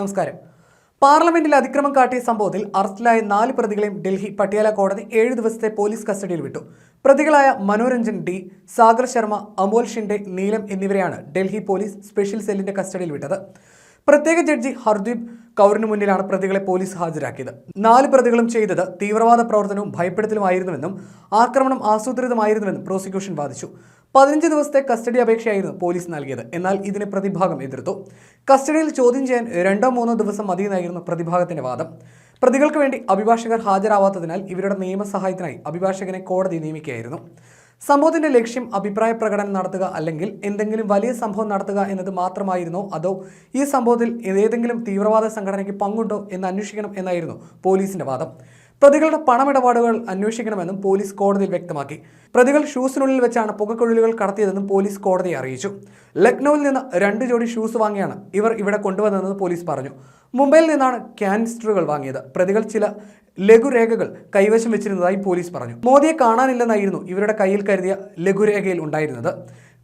നമസ്കാരം. പാർലമെന്റിൽ അതിക്രമം കാട്ടിയ സംഭവത്തിൽ അറസ്റ്റിലായ നാല് പ്രതികളെയും ഡൽഹി പട്ടിയാല കോടതി ഏഴ് ദിവസത്തെ പോലീസ് കസ്റ്റഡിയിൽ വിട്ടു. പ്രതികളായ മനോരഞ്ജൻ ഡി സാഗർ ശർമ്മ അമോൽ ഷിൻഡെ നീലം എന്നിവരെയാണ് ഡൽഹി പോലീസ് സ്പെഷ്യൽ സെല്ലിന്റെ കസ്റ്റഡിയിൽ വിട്ടത്. പ്രത്യേക ജഡ്ജി ഹർദീപ് കൗറിന് മുന്നിലാണ് പ്രതികളെ പോലീസ് ഹാജരാക്കിയത്. നാല് പ്രതികളും ചെയ്തത് തീവ്രവാദ പ്രവർത്തനവും ഭയപ്പെടുത്തലുമായിരുന്നുവെന്നും ആക്രമണം ആസൂത്രിതമായിരുന്നുവെന്നും പ്രോസിക്യൂഷൻ വാദിച്ചു. പതിനഞ്ച് ദിവസത്തെ കസ്റ്റഡി അപേക്ഷയായിരുന്നു പോലീസ് നൽകിയത്. എന്നാൽ ഇതിനെ പ്രതിഭാഗം എതിർത്തു. കസ്റ്റഡിയിൽ ചോദ്യം ചെയ്യാൻ രണ്ടോ മൂന്നോ ദിവസം മതിയെന്നായിരുന്നു പ്രതിഭാഗത്തിന്റെ വാദം. പ്രതികൾക്ക് വേണ്ടി അഭിഭാഷകർ ഹാജരാവാത്തതിനാൽ ഇവരുടെ നിയമസഹായത്തിനായി അഭിഭാഷകനെ കോടതി നിയമിക്കുകയായിരുന്നു. സംഭവത്തിന്റെ ലക്ഷ്യം അഭിപ്രായ പ്രകടനം നടത്തുക അല്ലെങ്കിൽ എന്തെങ്കിലും വലിയ സംഭവം നടത്തുക എന്നത് മാത്രമായിരുന്നോ? അതോ ഈ സംഭവത്തിൽ ഏതെങ്കിലും തീവ്രവാദ സംഘടനയ്ക്ക് പങ്കുണ്ടോ എന്ന് അന്വേഷിക്കണം എന്നായിരുന്നു പോലീസിന്റെ വാദം. പ്രതികളുടെ പണമിടപാടുകൾ അന്വേഷിക്കണമെന്നും പോലീസ് കോടതിയിൽ വ്യക്തമാക്കി. പ്രതികൾ ഷൂസിനുള്ളിൽ വെച്ചാണ് പുകക്കുഴലുകൾ കടത്തിയതെന്നും പോലീസ് കോടതിയെ അറിയിച്ചു. ലക്നൌവിൽ നിന്ന് രണ്ട് ജോഡി ഷൂസ് വാങ്ങിയാണ് ഇവർ ഇവിടെ കൊണ്ടുവന്നതെന്ന് പോലീസ് പറഞ്ഞു. മുംബൈയിൽ നിന്നാണ് ക്യാൻസ്റ്ററുകൾ വാങ്ങിയത്. പ്രതികൾ ചില ലഘുരേഖകൾ കൈവശം വെച്ചിരുന്നതായി പോലീസ് പറഞ്ഞു. മോദിയെ കാണാനില്ലെന്നായിരുന്നു ഇവരുടെ കയ്യിൽ കരുതിയ ലഘുരേഖയിൽ ഉണ്ടായിരുന്നത്.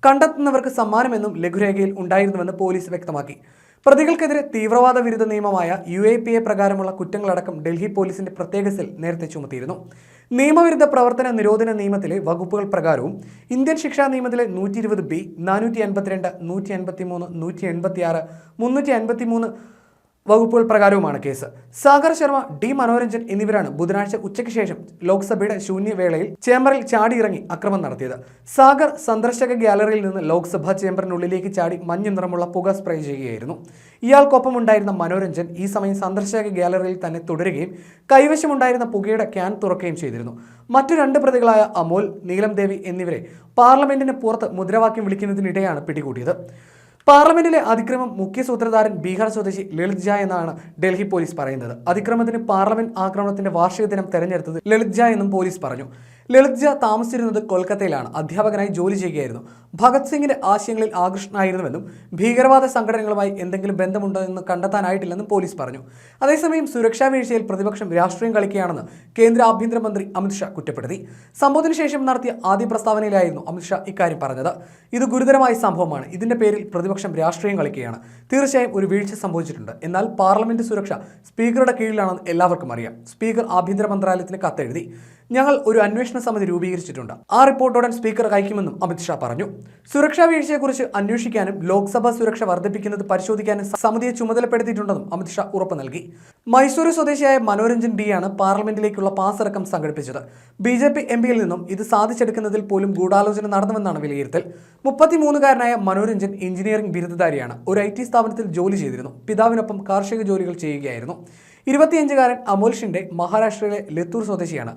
കണ്ടെത്തുന്നവർക്ക് സമ്മാനമെന്നും ലഘുരേഖയിൽ ഉണ്ടായിരുന്നുവെന്ന് പോലീസ് വ്യക്തമാക്കി. പ്രതികൾക്കെതിരെ തീവ്രവാദ വിരുദ്ധ നിയമമായ യു എ പി എ പ്രകാരമുള്ള കുറ്റങ്ങളടക്കം ഡൽഹി പോലീസിന്റെ പ്രത്യേക സെൽ നേരത്തെ ചുമത്തിയിരുന്നു. നിയമവിരുദ്ധ പ്രവർത്തന നിരോധന നിയമത്തിലെ വകുപ്പുകൾ പ്രകാരവും ഇന്ത്യൻ ശിക്ഷാ നിയമത്തിലെ നൂറ്റി ഇരുപത് ബി നാനൂറ്റി അൻപത്തിരണ്ട് നൂറ്റി അൻപത്തി മൂന്ന് നൂറ്റി എൺപത്തി ആറ് മുന്നൂറ്റി അൻപത്തി മൂന്ന് വകുപ്പുകൾ പ്രകാരവുമാണ് കേസ്. സാഗർ ശർമ്മ ഡി മനോരഞ്ജൻ എന്നിവരാണ് ബുധനാഴ്ച ഉച്ചയ്ക്ക് ശേഷം ലോക്സഭയുടെ ശൂന്യവേളയിൽ ചേംബറിൽ ചാടിയിറങ്ങി അക്രമം നടത്തിയത്. സാഗർ സന്ദർശക ഗ്യാലറിയിൽ നിന്ന് ലോക്സഭാ ചേംബറിനുള്ളിലേക്ക് ചാടി മഞ്ഞ നിറമുള്ള പുക സ്പ്രേ ചെയ്യുകയായിരുന്നു. ഇയാൾക്കൊപ്പം ഉണ്ടായിരുന്ന മനോരഞ്ജൻ ഈ സമയം സന്ദർശക ഗ്യാലറിയിൽ തന്നെ തുടരുകയും കൈവശമുണ്ടായിരുന്ന പുകയുടെ ക്യാൻ തുറക്കുകയും ചെയ്തിരുന്നു. മറ്റു രണ്ട് പ്രതികളായ അമോൽ നീലം ദേവി എന്നിവരെ പാർലമെന്റിന് പുറത്ത് മുദ്രാവാക്യം വിളിക്കുന്നതിനിടെയാണ് പിടികൂടിയത്. പാർലമെന്റിലെ അതിക്രമം മുഖ്യ സൂത്രധാരൻ ബീഹാർ സ്വദേശി ലളിത് ജ എന്നാണ് ഡൽഹി പോലീസ് പറയുന്നത്. അതിക്രമത്തിന് പാർലമെന്റ് ആക്രമണത്തിന്റെ വാർഷിക ദിനം തെരഞ്ഞെടുത്തത് ലളിത് ജ എന്നും പോലീസ് പറഞ്ഞു. ലളിത് ജ താമസിച്ചിരുന്നത് കൊൽക്കത്തയിലാണ്. അധ്യാപകനായി ജോലി ചെയ്യുകയായിരുന്നു. ഭഗത് സിംഗിന്റെ ആശയങ്ങളിൽ ആകൃഷ്ടനായിരുന്നുവെന്നും ഭീകരവാദ സംഘടനകളുമായി എന്തെങ്കിലും ബന്ധമുണ്ടോ എന്ന് കണ്ടെത്താനായിട്ടില്ലെന്നും പോലീസ് പറഞ്ഞു. അതേസമയം സുരക്ഷാ വീഴ്ചയിൽ പ്രതിപക്ഷം രാഷ്ട്രീയം കളിക്കുകയാണെന്ന് കേന്ദ്ര ആഭ്യന്തരമന്ത്രി അമിത്ഷാ കുറ്റപ്പെടുത്തി. സംഭവത്തിന് ശേഷം നടത്തിയ ആദ്യ പ്രസ്താവനയിലായിരുന്നു അമിത്ഷാ ഇക്കാര്യം പറഞ്ഞത്. ഇത് ഗുരുതരമായ സംഭവമാണ്. ഇതിന്റെ പേരിൽ പ്രതിപക്ഷം രാഷ്ട്രീയം കളിക്കുകയാണ്. തീർച്ചയായും ഒരു വീഴ്ച സംഭവിച്ചിട്ടുണ്ട്. എന്നാൽ പാർലമെന്റ് സുരക്ഷ സ്പീക്കറുടെ കീഴിലാണെന്ന് എല്ലാവർക്കും അറിയാം. സ്പീക്കർ ആഭ്യന്തര മന്ത്രാലയത്തിന് കത്തെഴുതി. ഞങ്ങൾ ഒരു അന്വേഷണ സമിതി രൂപീകരിച്ചിട്ടുണ്ട്. ആ റിപ്പോർട്ടോടെ സ്പീക്കർ അയക്കുമെന്നും അമിത്ഷാ പറഞ്ഞു. സുരക്ഷാ വീഴ്ചയെക്കുറിച്ച് അന്വേഷിക്കാനും ലോക്സഭാ സുരക്ഷ വർദ്ധിപ്പിക്കുന്നത് പരിശോധിക്കാനും സമിതിയെ ചുമതലപ്പെടുത്തിയിട്ടുണ്ടെന്നും അമിത്ഷാ ഉറപ്പ് നൽകി. മൈസൂരു സ്വദേശിയായ മനോരഞ്ജൻ ഡിയാണ് പാർലമെന്റിലേക്കുള്ള പാസ് ഇറക്കം സംഘടിപ്പിച്ചത്. ബി ജെ പി എം പിയിൽ നിന്നും ഇത് സാധിച്ചെടുക്കുന്നതിൽ പോലും ഗൂഢാലോചന നടന്നുവെന്നാണ് വിലയിരുത്തൽ. മുപ്പത്തിമൂന്നുകാരനായ മനോരഞ്ജൻ എഞ്ചിനീയറിംഗ് ബിരുദധാരിയാണ്. ഒരു ഐ ടി സ്ഥാപനത്തിൽ ജോലി ചെയ്തിരുന്നു. പിതാവിനൊപ്പം കാർഷിക ജോലികൾ ചെയ്യുകയായിരുന്നു. ഇരുപത്തിയഞ്ചുകാരൻ അമോൽ ഷിൻഡെ മഹാരാഷ്ട്രയിലെ ലത്തൂർ സ്വദേശിയാണ്.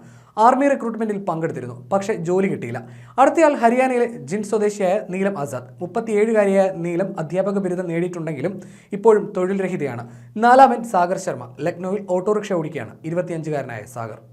ആർമി റിക്രൂട്ട്മെന്റിൽ പങ്കെടുത്തിരുന്നു പക്ഷെ ജോലി കിട്ടിയില്ല. അടുത്തയാൾ ഹരിയാനയിലെ ജിൻ സ്വദേശിയായ നീലം ആസാദ്. മുപ്പത്തിയേഴുകാരിയായ നീലം അധ്യാപക ബിരുദം നേടിയിട്ടുണ്ടെങ്കിലും ഇപ്പോഴും തൊഴിൽ രഹിതയാണ്. നാലാമൻ സാഗർ ശർമ്മ ലക്നൌവിൽ ഓട്ടോറിക്ഷ ഓടിക്കുകയാണ്. ഇരുപത്തിയഞ്ചുകാരനായ സാഗർ.